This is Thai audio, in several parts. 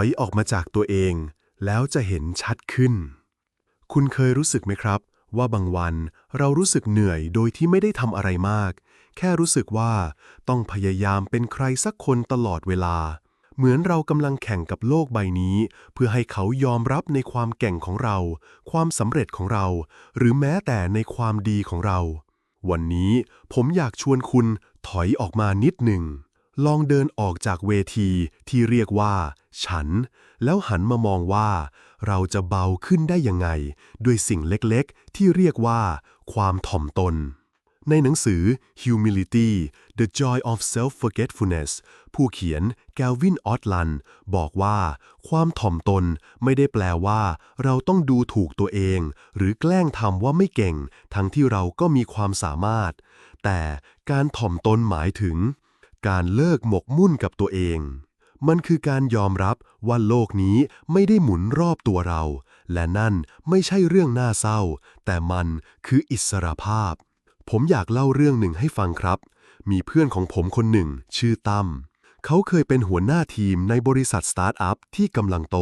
อยออกมาจากตัวเอง แล้วจะเห็นชัดขึ้น คุณเคยรู้สึกไหมครับ ว่าบางวันเรารู้สึกเหนื่อยโดยที่ไม่ได้ทำอะไรมาก แค่รู้สึกว่าต้องพยายามเป็นใครสักคนตลอดเวลา เหมือนเรากำลังแข่งกับโลกใบนี้ เพื่อให้เขายอมรับในความเก่งของเรา ความสำเร็จของเรา หรือแม้แต่ในความดีของเรา วันนี้ผมอยากชวนคุณถอยออกมานิดหนึ่ง ลองเดินออกจากเวทีที่เรียกว่า ฉัน แล้วหันมามองว่า เราจะเบาขึ้นได้ยังไง ด้วยสิ่งเล็กๆ ที่เรียกว่า ความถ่อมตน ในหนังสือ Humility The Joy of Self-Forgetfulness ผู้เขียน Galvin Otland บอกว่า ความถ่อมตนไม่ได้แปลว่า เราต้องดูถูกตัวเอง หรือแกล้งทำว่าไม่เก่ง ทั้งที่เราก็มีความสามารถ แต่การถ่อมตนหมายถึง การเลิกหมกมุ่นกับตัวเอง มันคือการยอมรับว่าโลกนี้ไม่ได้หมุนรอบตัวเรา และนั่นไม่ใช่เรื่องน่าเศร้า แต่มันคืออิสรภาพ ผมอยากเล่าเรื่องหนึ่งให้ฟังครับ มีเพื่อนของผมคนหนึ่ง ชื่อตั้มเขาเคยเป็นหัวหน้าทีมในบริษัทสตาร์ทอัพที่กำลังโต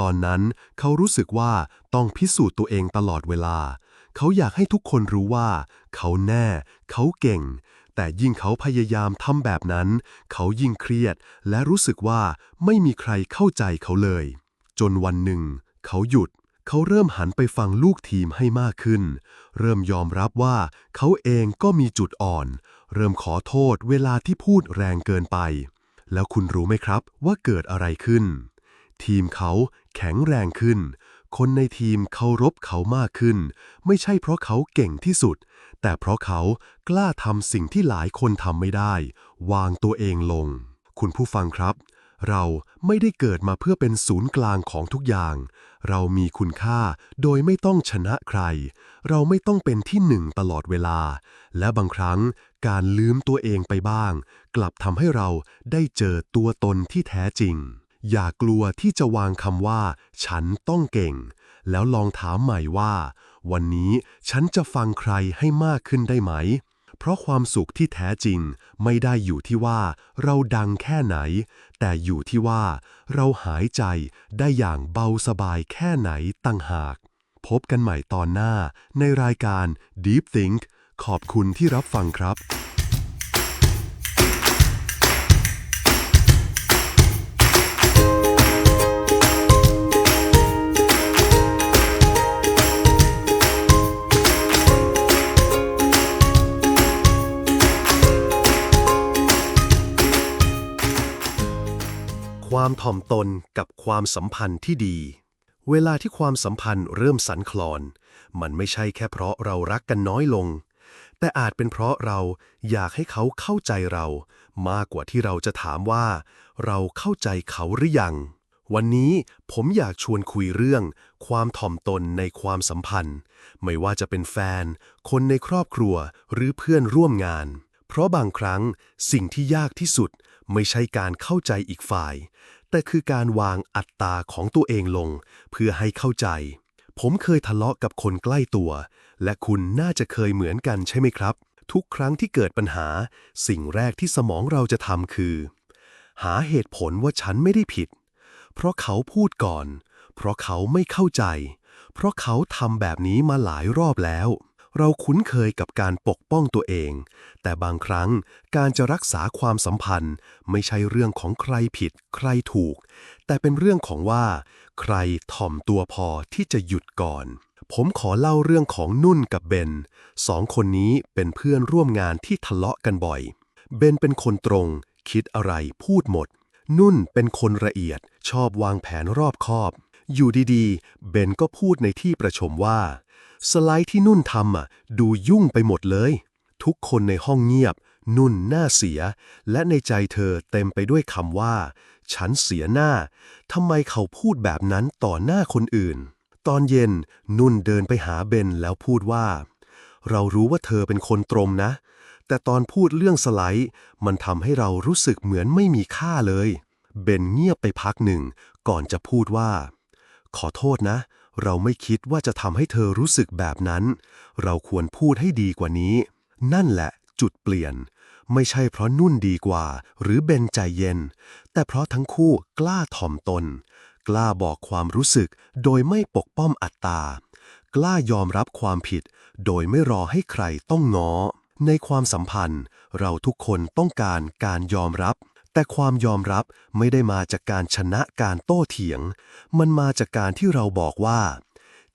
ตอนนั้นเขารู้สึกว่าต้องพิสูจน์ตัวเองตลอดเวลา เขาอยากให้ทุกคนรู้ว่า เขาแน่ เขาเก่ง แต่ยิ่งเขาพยายามทำแบบนั้น เขายิ่งเครียด และรู้สึกว่าไม่มีใครเข้าใจเขาเลย จนวันหนึ่ง เขาหยุด เขาเริ่มหันไปฟังลูกทีมให้มากขึ้น เริ่มยอมรับว่าเขาเองก็มีจุดอ่อน เริ่มขอโทษเวลาที่พูดแรงเกินไป แล้วคุณรู้ไหมครับว่าเกิดอะไรขึ้น ทีมเขาแข็งแรงขึ้น คนในทีมเคารพเขามากขึ้น ไม่ใช่เพราะเขาเก่งที่สุด แต่เพราะเขากล้าทำสิ่งที่หลายคนทำไม่ได้ วางตัวเองลง คุณผู้ฟังครับ เราไม่ได้เกิดมาเพื่อเป็นศูนย์กลางของทุกอย่าง เรามีคุณค่าโดยไม่ต้องชนะใคร เราไม่ต้องเป็นที่หนึ่งตลอดเวลา และบางครั้งการลืมตัวเองไปบ้าง กลับทำให้เราได้เจอตัวตนที่แท้จริง อย่ากลัวที่จะวางคำว่า ฉันต้องเก่ง แล้วลองถามใหม่ว่า วันนี้ฉันจะฟังใครให้มากขึ้นได้ไหม เพราะความสุขที่แท้จริงไม่ได้อยู่ที่ว่าเราดังแค่ไหน แต่อยู่ที่ว่าเราหายใจได้อย่างเบาสบายแค่ไหนตั้งหาก พบกันใหม่ตอนหน้าในรายการ Deep Think ขอบคุณที่รับฟังครับ ความถ่อมตนกับความสัมพันธ์ที่ดี เวลาที่ความสัมพันธ์เริ่มสันคลอน มันไม่ใช่แค่เพราะเรารักกันน้อยลง แต่อาจเป็นเพราะเราอยากให้เขาเข้าใจเรา มากกว่าที่เราจะถามว่า เราเข้าใจเขาหรือยัง วันนี้ผมอยากชวนคุยเรื่อง ความถ่อมตนในความสัมพันธ์ ไม่ว่าจะเป็นแฟน คนในครอบครัวหรือเพื่อนร่วมงาน เพราะบางครั้งสิ่งที่ยากที่สุด ไม่ใช่การเข้าใจอีกฝ่าย แต่คือการวางอัตตาของตัวเองลง เพื่อให้เข้าใจ ผมเคยทะเลาะกับคนใกล้ตัว และคุณน่าจะเคยเหมือนกันใช่ไหมครับ ทุกครั้งที่เกิดปัญหา สิ่งแรกที่สมองเราจะทำคือ หาเหตุผลว่าฉันไม่ได้ผิด เพราะเขาพูดก่อน เพราะเขาไม่เข้าใจ เพราะเขาทำแบบนี้มาหลายรอบแล้ว เราคุ้นเคยกับการปกป้องตัวเอง แต่บางครั้งการจะรักษาความสัมพันธ์ ไม่ใช่เรื่องของใครผิด ใครถูก แต่เป็นเรื่องของว่า ใครถ่อมตัวพอที่จะหยุดก่อน ผมขอเล่าเรื่องของนุ่นกับเบนสองคนนี้เป็นเพื่อนร่วมงานที่ทะเลาะกันบ่อย เบนเป็นคนตรง คิดอะไรพูดหมด นุ่นเป็นคนละเอียด ชอบวางแผนรอบคอบ อยู่ดีๆ เบนก็พูดในที่ประชุมว่า สไลด์ที่นุ่นทำอะดูยุ่งไปหมดเลย ทุกคนในห้องเงียบ นุ่นหน้าเสีย และในใจเธอเต็มไปด้วยคำว่า ฉันเสียหน้าทำไมเขาพูดแบบนั้นต่อหน้าคนอื่น ตอนเย็นนุ่นเดินไปหาเบนแล้วพูดว่า เรารู้ว่าเธอเป็นคนตรงนะ แต่ตอนพูดเรื่องสไลด์ มันทำให้เรารู้สึกเหมือนไม่มีค่าเลย เบนเงียบไปพักหนึ่ง ก่อนจะพูดว่า ขอโทษนะ เราไม่คิดว่าจะทำให้เธอรู้สึกแบบนั้น เราควรพูดให้ดีกว่านี้ นั่นแหละจุดเปลี่ยน ไม่ใช่เพราะนุ่นดีกว่า หรือเบนใจเย็น แต่เพราะทั้งคู่กล้าถ่อมตน กล้าบอกความรู้สึก โดยไม่ปกป้องอัตตา กล้ายอมรับความผิด โดยไม่รอให้ใครต้องง้อ ในความสัมพันธ์ เราทุกคนต้องการการยอมรับ แต่ความยอมรับไม่ได้มาจากการชนะการโต้เถียง มันมาจากการที่เราบอกว่า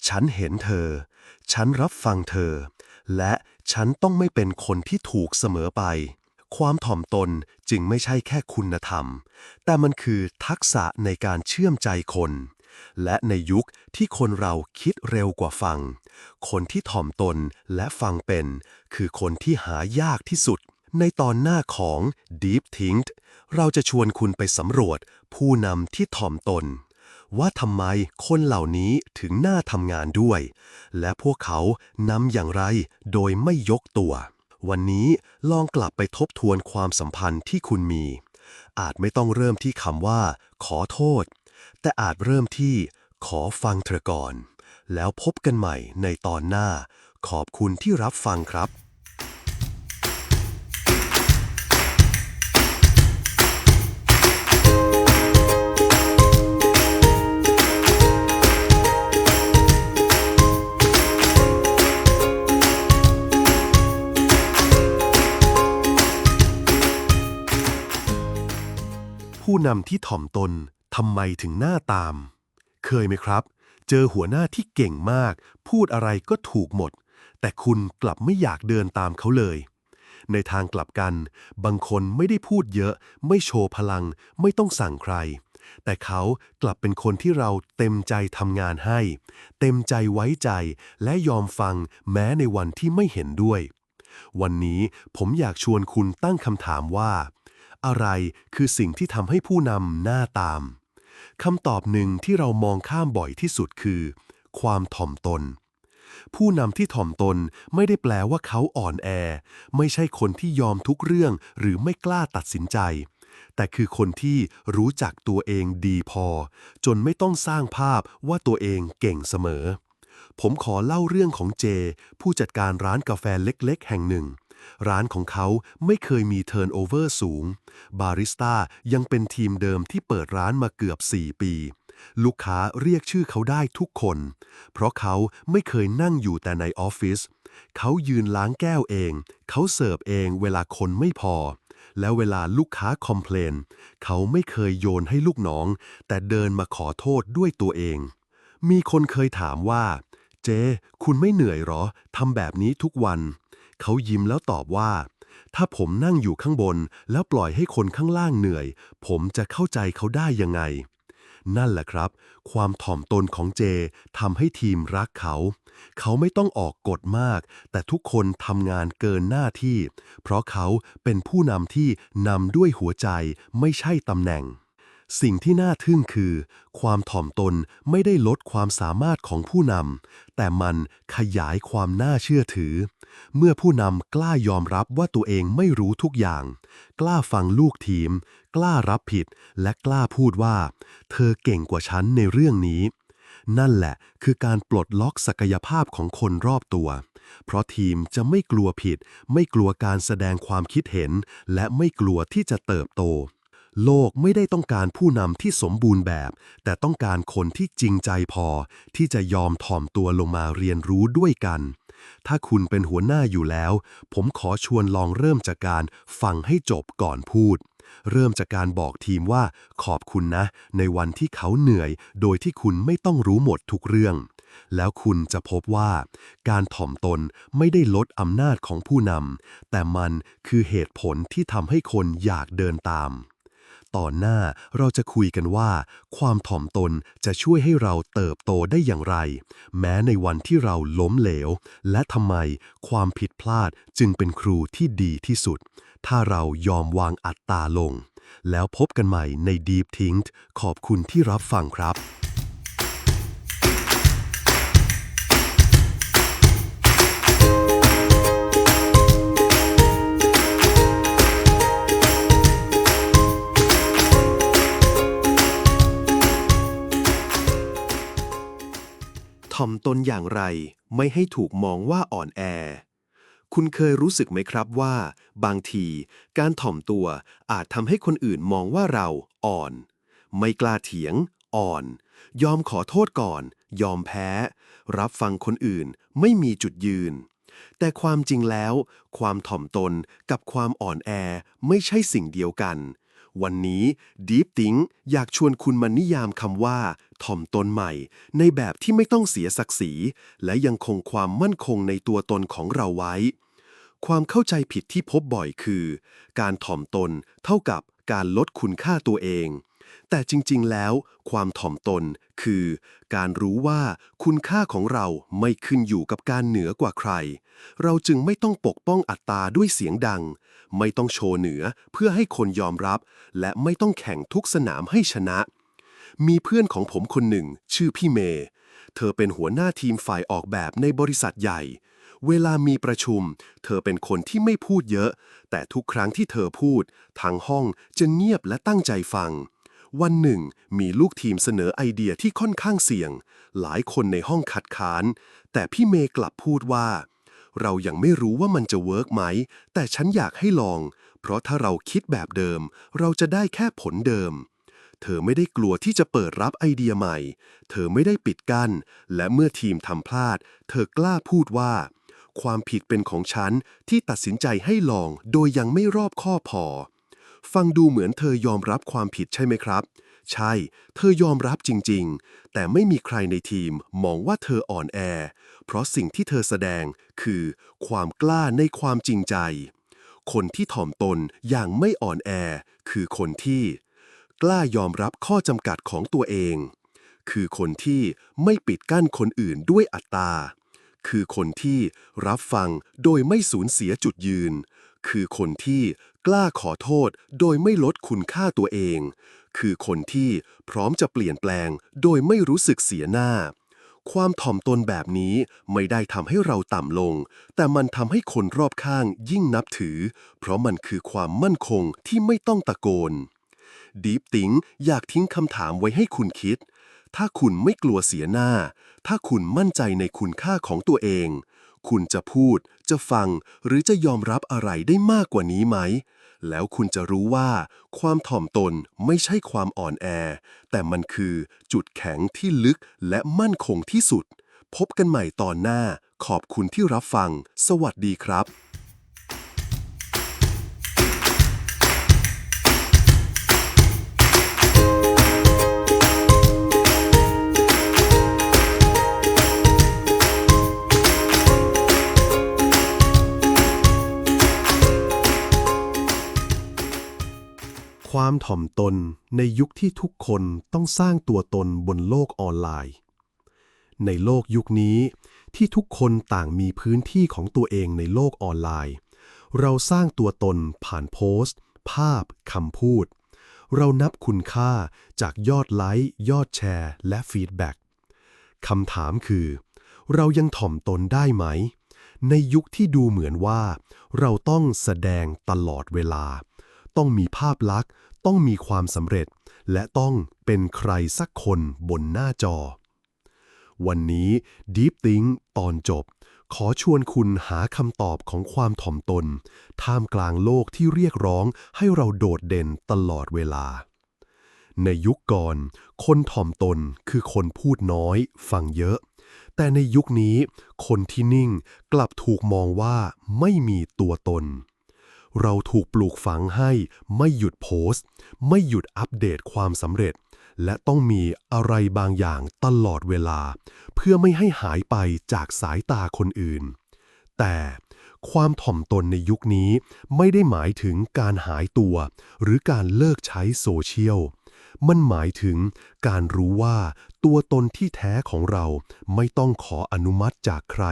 ฉันเห็นเธอ ฉันรับฟังเธอ และฉันต้องไม่เป็นคนที่ถูกเสมอไป ความถ่อมตนจึงไม่ใช่แค่คุณธรรม แต่มันคือทักษะในการเชื่อมใจคน และในยุคที่คนเราคิดเร็วกว่าฟัง คนที่ถ่อมตนและฟังเป็น คือคนที่หายากที่สุด ในตอนหน้าของ Deep Think เราจะชวนคุณไปสำรวจผู้นำที่ถ่อมตน ว่าทำไมคนเหล่านี้ถึงน่าทำงานด้วย และพวกเขานำอย่างไรโดยไม่ยกตัว วันนี้ลองกลับไปทบทวนความสัมพันธ์ที่คุณมี อาจไม่ต้องเริ่มที่คำว่า ขอโทษ แต่อาจเริ่มที่ ขอฟังเธอก่อน แล้วพบกันใหม่ในตอนหน้า ขอบคุณที่รับฟังครับ นำที่ถ่อมตนทำไมถึงหน้าตาม เคยไหมครับ เจอหัวหน้าที่เก่งมาก พูดอะไรก็ถูกหมด แต่คุณกลับไม่อยากเดินตามเขาเลย ในทางกลับกัน บางคนไม่ได้พูดเยอะ ไม่โชว์พลัง ไม่ต้องสั่งใคร แต่เขากลับเป็นคนที่เราเต็มใจทำงานให้ เต็มใจไว้ใจและยอมฟังแม้ในวันที่ไม่เห็นด้วย วันนี้ผมอยากชวนคุณตั้งคำถามว่า อะไรคือสิ่งที่ทำให้ผู้นำหน้าตามคำตอบหนึ่งที่เรามองข้ามบ่อยที่สุดคือ ความถ่อมตน ผู้นำที่ถ่อมตนไม่ได้แปลว่าเขาอ่อนแอ ไม่ใช่คนที่ยอมทุกเรื่องหรือไม่กล้าตัดสินใจ แต่คือคนที่รู้จักตัวเองดีพอ จนไม่ต้องสร้างภาพว่าตัวเองเก่งเสมอ ผมขอเล่าเรื่องของเจ ผู้จัดการร้านกาแฟเล็กๆ แห่งหนึ่ง ร้านของเขาไม่เคยมีเทิร์นโอเวอร์สูง บาริสต้ายังเป็นทีมเดิมที่เปิดร้านมาเกือบ 4 ปี ลูกค้าเรียกชื่อเขาได้ทุกคน เพราะเขาไม่เคยนั่งอยู่แต่ในออฟฟิศ เขายืนล้างแก้วเอง เขาเสิร์ฟเองเวลาคนไม่พอ แล้วเวลาลูกค้าคอมเพลน เขาไม่เคยโยนให้ลูกน้อง แต่เดินมาขอโทษด้วยตัวเอง มีคนเคยถามว่า เจ คุณไม่เหนื่อยหรอ ทำแบบนี้ทุกวัน เขายิ้มแล้วตอบว่า ถ้าผมนั่งอยู่ข้างบน แล้วปล่อยให้คนข้างล่างเหนื่อย ผมจะเข้าใจเขาได้ยังไง นั่นแหละครับ ความถ่อมตนของเจทำให้ทีมรักเขา เขาไม่ต้องออกกฎมาก แต่ทุกคนทำงานเกินหน้าที่ เพราะเขาเป็นผู้นำที่นำด้วยหัวใจไม่ใช่ตำแหน่ง สิ่งที่น่าทึ่งคือ ความถ่อมตนไม่ได้ลดความสามารถของผู้นำ แต่มันขยายความน่าเชื่อถือ เมื่อผู้นำกล้ายอมรับว่าตัวเองไม่รู้ทุกอย่าง กล้าฟังลูกทีม กล้ารับผิด และกล้าพูดว่า เธอเก่งกว่าฉันในเรื่องนี้ นั่นแหละคือการปลดล็อกศักยภาพของคนรอบตัว เพราะทีมจะไม่กลัวผิด ไม่กลัวการแสดงความคิดเห็น และไม่กลัวที่จะเติบโต โลกไม่ได้ต้องการผู้นำที่สมบูรณ์แบบ แต่ต้องการคนที่จริงใจพอ ที่จะยอมถ่อมตัวลงมาเรียนรู้ด้วยกัน ถ้าคุณเป็นหัวหน้าอยู่แล้ว ผมขอชวนลองเริ่มจากการฟังให้จบก่อนพูด เริ่มจากการบอกทีมว่าขอบคุณนะ ในวันที่เขาเหนื่อย โดยที่คุณไม่ต้องรู้หมดทุกเรื่องแล้วคุณจะพบว่าการถ่อมตนไม่ได้ลดอำนาจของผู้นำ แต่มันคือเหตุผลที่ทำให้คนอยากเดินตาม ตอนหน้าเราจะคุยกันว่า ความถ่อมตนจะช่วยให้เราเติบโตได้อย่างไร แม้ในวันที่เราล้มเหลว และทำไมความผิดพลาดจึงเป็นครูที่ดีที่สุด ถ้าเรายอมวางอัตตาลง แล้วพบกันใหม่ใน Deep Think ขอบคุณที่รับฟังครับ ถ่อมตนอย่างไรไม่ให้ถูกมองว่าอ่อนแอ คุณเคยรู้สึกไหมครับว่า บางทีการถ่อมตัวอาจทำให้คนอื่นมองว่าเราอ่อน ไม่กล้าเถียง อ่อน ยอมขอโทษก่อน ยอมแพ้ รับฟังคนอื่นไม่มีจุดยืน แต่ความจริงแล้ว ความถ่อมตนกับความอ่อนแอไม่ใช่สิ่งเดียวกัน วันนี้ Deep Think อยากชวนคุณมานิยามคำว่า ถ่อมตนใหม่ ในแบบที่ไม่ต้องเสียศักดิ์ศรี และยังคงความมั่นคงในตัวตนของเราไว้ ความเข้าใจผิดที่พบบ่อยคือ การถ่อมตนเท่ากับการลดคุณค่าตัวเอง แต่จริงๆ แล้ว ความถ่อมตนคือ การรู้ว่าคุณค่าของเราไม่ขึ้นอยู่กับการเหนือกว่าใคร เราจึงไม่ต้องปกป้องอัตตาด้วยเสียงดัง ไม่ต้องโชว์เหนือเพื่อให้คนยอมรับ และไม่ต้องแข่งทุกสนามให้ชนะ มีเพื่อนของผมคนหนึ่ง ชื่อพี่เมย์เธอเป็นหัวหน้าทีมฝ่ายออกแบบในบริษัทใหญ่ เวลามีประชุม เธอเป็นคนที่ไม่พูดเยอะ แต่ทุกครั้งที่เธอพูดทางห้องจะเงียบและตั้งใจฟัง วันหนึ่ง มีลูกทีมเสนอไอเดียที่ค่อนข้างเสี่ยง หลายคนในห้องคัดค้าน แต่พี่เมย์กลับพูดว่า เรายังไม่รู้ว่ามันจะเวิร์กไหม แต่ฉันอยากให้ลอง เพราะถ้าเราคิดแบบเดิม เราจะได้แค่ผลเดิม เธอไม่ได้กลัวที่จะเปิดรับไอเดียใหม่ เธอไม่ได้ปิดกัน้น และเมื่อทีมทำพลาด เธอกล้าพูดว่า ความผิดเป็นของฉันที่ตัดสินใจให้ลองโดยยังไม่รอบข้อบพอ ฟังดูเหมือนเธอยอมรับความผิดใช่ไหมครับ ใช่ เธอยอมรับจริง ๆ แต่ไม่มีใครในทีมมองว่าเธออ่อนแอ เพราะสิ่งที่เธอแสดงคือความกล้าในความจริงใจ คนที่ถ่อมตนอย่างไม่อ่อนแอ คือคนที่ กล้ายอมรับข้อจำกัดของตัวเอง คือคนที่ไม่ปิดกั้นคนอื่นด้วยอัตตา คือคนที่รับฟังโดยไม่สูญเสียจุดยืน คือคนที่ กล้าขอโทษโดยไม่ลดคุณค่าตัวเอง คือคนที่พร้อมจะเปลี่ยนแปลง โดยไม่รู้สึกเสียหน้า ความถ่อมตนแบบนี้ไม่ได้ทำให้เราต่ำลง แต่มันทำให้คนรอบข้างยิ่งนับถือ เพราะมันคือความมั่นคงที่ไม่ต้องตะโกนดีฟติงอยากทิ้งคำถามไว้ให้คุณคิด ถ้าคุณไม่กลัวเสียหน้า ถ้าคุณมั่นใจในคุณค่าของตัวเอง คุณจะพูด จะฟัง หรือจะยอมรับอะไรได้มากกว่านี้ไหม แล้วคุณจะรู้ว่า ความถ่อมตนไม่ใช่ความอ่อนแอ แต่มันคือจุดแข็งที่ลึกและมั่นคงที่สุด พบกันใหม่ตอนหน้า ขอบคุณที่รับฟัง สวัสดีครับ ความถ่อมตนในยุคที่ทุกคนต้องสร้างตัวตนบนโลกออนไลน์ ในโลกยุคนี้ที่ทุกคนต่างมีพื้นที่ของตัวเองในโลกออนไลน์ เราสร้างตัวตนผ่านโพสต์ ภาพคำพูด เรานับคุณค่าจากยอดไลค์ ยอดแชร์ และฟีดแบ็กคำถามคือ เรายังถ่อมตนได้ไหม ในยุคที่ดูเหมือนว่า เราต้องแสดงตลอดเวลา ต้องมีภาพลักษณ์ ต้องมีความสำเร็จ และต้องเป็นใครสักคนบนหน้าจอ วันนี้ Deep Think ตอนจบ ขอชวนคุณหาคำตอบของความถ่อมตน ท่ามกลางโลกที่เรียกร้องให้เราโดดเด่นตลอดเวลา ในยุคก่อน คนถ่อมตนคือคนพูดน้อย ฟังเยอะ แต่ในยุคนี้ คนที่นิ่งกลับถูกมองว่าไม่มีตัวตน เราถูกปลูกฝังให้ไม่หยุดโพสต์ ไม่หยุดอัปเดตความสำเร็จ และต้องมีอะไรบางอย่างตลอดเวลา เพื่อไม่ให้หายไปจากสายตาคนอื่น แต่ความถ่อมตนในยุคนี้ไม่ได้หมายถึงการหายตัว หรือการเลิกใช้โซเชียล มันหมายถึงการรู้ว่าตัวตนที่แท้ของเราไม่ต้องขออนุมัติจากใคร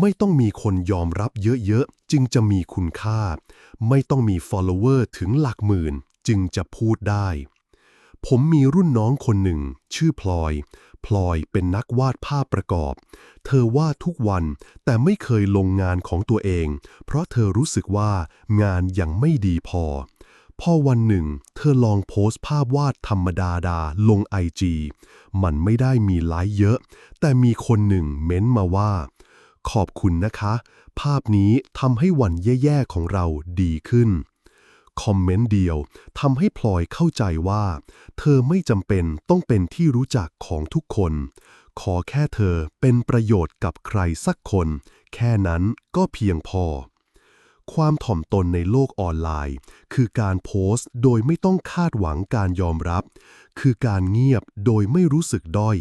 ไม่ต้องมีคนยอมรับเยอะๆ จึงจะมีคุณค่า ไม่ต้องมี follower ถึงหลักหมื่น จึงจะพูดได้ ผมมีรุ่นน้องคนหนึ่ง ชื่อพลอย พลอยเป็นนักวาดภาพประกอบ เธอวาดทุกวันแต่ไม่เคยลงงานของตัวเอง เพราะเธอรู้สึกว่างานยังไม่ดีพอ พอวันหนึ่ง เธอลองโพสต์ภาพวาดธรรมดาดาลงไอจีมันไม่ได้มีไลค์เยอะ แต่มีคนหนึ่งเม้นมาว่า ขอบคุณนะคะ ภาพนี้ทำให้วันแย่ๆของเราดีขึ้น คอมเมนต์เดียวทำให้พลอยเข้าใจว่า เธอไม่จำเป็นต้องเป็นที่รู้จักของทุกคน ขอแค่เธอเป็นประโยชน์กับใครสักคน แค่นั้นก็เพียงพอ ความถ่อมตนในโลกออนไลน์ คือการโพสต์โดยไม่ต้องคาดหวังการยอมรับ คือการเงียบโดยไม่รู้สึกด้อย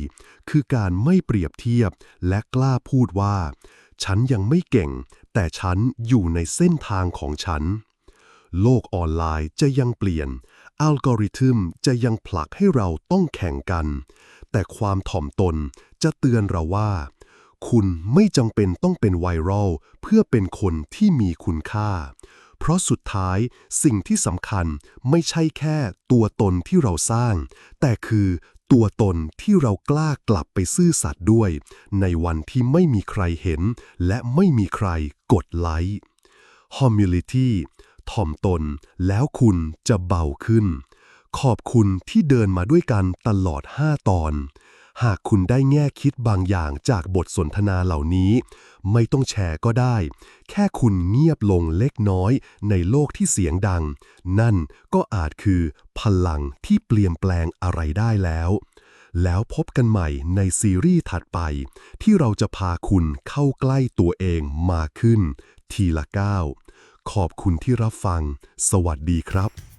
คือการไม่เปรียบเทียบและกล้าพูดว่า ฉันยังไม่เก่ง แต่ฉันอยู่ในเส้นทางของฉัน โลกออนไลน์จะยังเปลี่ยน อัลกอริทึมจะยังผลักให้เราต้องแข่งกัน แต่ความถ่อมตนจะเตือนเราว่า คุณไม่จำเป็นต้องเป็นไวรัลเพื่อเป็นคนที่มีคุณค่า เพราะสุดท้ายสิ่งที่สำคัญไม่ใช่แค่ตัวตนที่เราสร้าง แต่คือตัวตนที่เรากล้ากลับไปซื่อสัตย์ด้วย ในวันที่ไม่มีใครเห็น และไม่มีใครกดไลค์ humility ถ่อมตนแล้วคุณจะเบาขึ้น ขอบคุณที่เดินมาด้วยกันตลอด 5 ตอน หากคุณได้แง่คิดบางอย่างจากบทสนทนาเหล่านี้ ไม่ต้องแชร์ก็ได้ แค่คุณเงียบลงเล็กน้อยในโลกที่เสียงดัง นั่นก็อาจคือพลังที่เปลี่ยนแปลงอะไรได้แล้ว แล้วพบกันใหม่ในซีรีส์ถัดไป ที่เราจะพาคุณเข้าใกล้ตัวเองมากขึ้น ทีละก้าวขอบคุณที่รับฟัง สวัสดีครับ